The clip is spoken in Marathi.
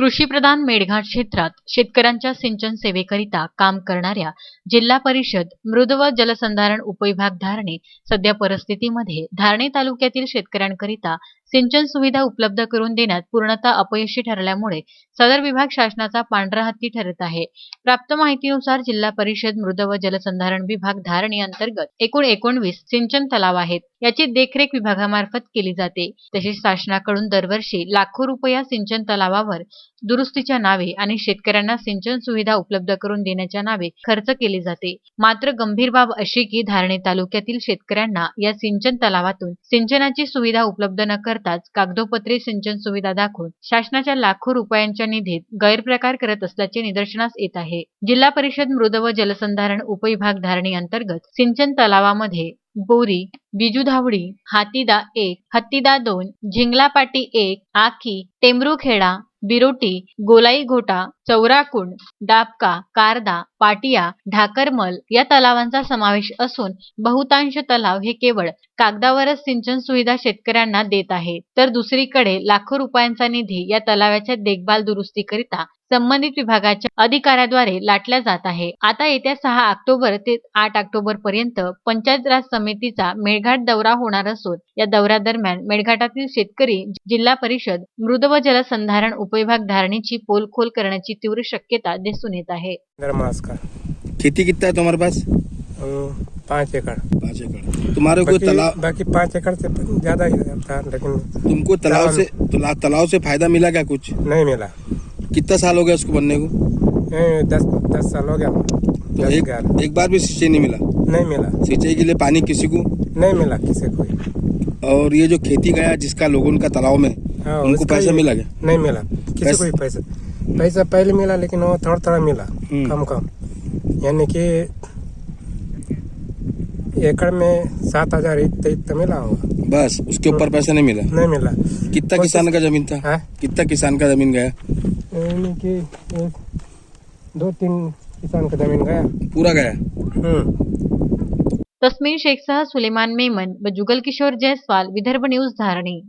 कृषीप्रधान मेळघाट क्षेत्रात शेतकऱ्यांच्या सिंचन सेवेकरिता काम करणाऱ्या जिल्हा परिषद मृद व जलसंधारण उपविभाग धारणे सध्या परिस्थितीमध्ये धारणे तालुक्यातील शेतकऱ्यांकरिता सिंचन सुविधा उपलब्ध करून देण्यात पूर्णतः अपयशी ठरल्यामुळे सदर विभाग शासनाचा पांढरा हत्ती ठरत आहे. प्राप्त माहितीनुसार जिल्हा परिषद मृद व जलसंधारण विभाग धारणे अंतर्गत एकूण एकोणवीस सिंचन तलाव आहेत. याची देखरेख विभागामार्फत केली जाते. तसेच शासनाकडून दरवर्षी लाखो रुपया सिंचन तलावावर दुरुस्तीच्या नावे आणि शेतकऱ्यांना सिंचन सुविधा उपलब्ध करून देण्याच्या नावे खर्च केले जाते. मात्र गंभीर बाब अशी की धारणे तालुक्यातील शेतकऱ्यांना या सिंचन तलावातून सिंचनाची सुविधा उपलब्ध न करताच कागदोपत्री सिंचन सुविधा दाखवून शासनाच्या लाखो रुपयांच्या निधीत गैरप्रकार करत असल्याचे निदर्शनास येत आहे. जिल्हा परिषद मृद व जलसंधारण उपविभाग धारणे अंतर्गत सिंचन तलावामध्ये बोरी बिजुधावडी हातीदा एक हत्तीदा दोन झिंगलापाटी एक आखी टेमरूखेडा बिरोटी गोलाई घोटा चौराकुंड डाबका कारदा पाटिया ढाकरमल या तलावांचा समावेश असून बहुतांश तलाव हे केवळ कागदावरच सिंचन सुविधा शेतकऱ्यांना देत आहे तर दुसरीकडे लाखो रुपयांचा निधी या तलावाच्या देखभाल दुरुस्तीकरिता संबंधित विभागाच्या अधिकाऱ्याद्वारे लाटल्या जात आहे. आता येत्या सहा ऑक्टोबर ते आठ ऑक्टोबर पर्यंत पंचायत राज समितीचा मेळघाट दौरा होणार असून या दौऱ्यादरम्यान मेळघाटातील शेतकरी जिल्हा परिषद मृद व जलसंधारण उपविभाग धारणेची पोलखोल करण्याची तीव्र शक्यता दिसून येत आहे. नमस्कार खेती कितना है तुम्हारे पास? अम, पाँच एकड़ पाँच एकड़ तुम्हारे को बाकी तालाब बाकी पाँच एकड़ से ज़्यादा ही था लेकिन तुमको तालाब से तला, तालाब से फ़ायदा मिला क्या कुछ? नहीं मिला. कितना साल हो गया उसको बनने को? दस दस साल हो गया। तो दस एक ग्यारह। एक बार भी सिंचाई नहीं मिला? नहीं मिला। सिंचाई के लिए पानी किसी को? नहीं मिला किसी को। ही। और ये जो खेती गया जिसका लोगों का तालाब में हाँ, उनको उसका पैसा ही- मिला क्या? नहीं मिला। किसी पैसा- को ही पैसा पैसा पहले मिला लेकिन वो थोड़ा थोड़ा मिला हम्म। कम कम। यानी कि एकड़ में सात हज़ार इतना इतना मिला होगा। बस उसके ऊपर पैसा नहीं मिला? नहीं मिला। कितना किसान का ज़मीन था? हाँ? कितना किसान का ज़मीन गया? यानी कि एक, दो तीन किसान का ज़मीन गया। पूरा गया? हम्म। तस्मीर शेखसह सुलेमान मेमन व जुगल किशोर जयस्वाल विदर्भ न्यूज़ धारणी।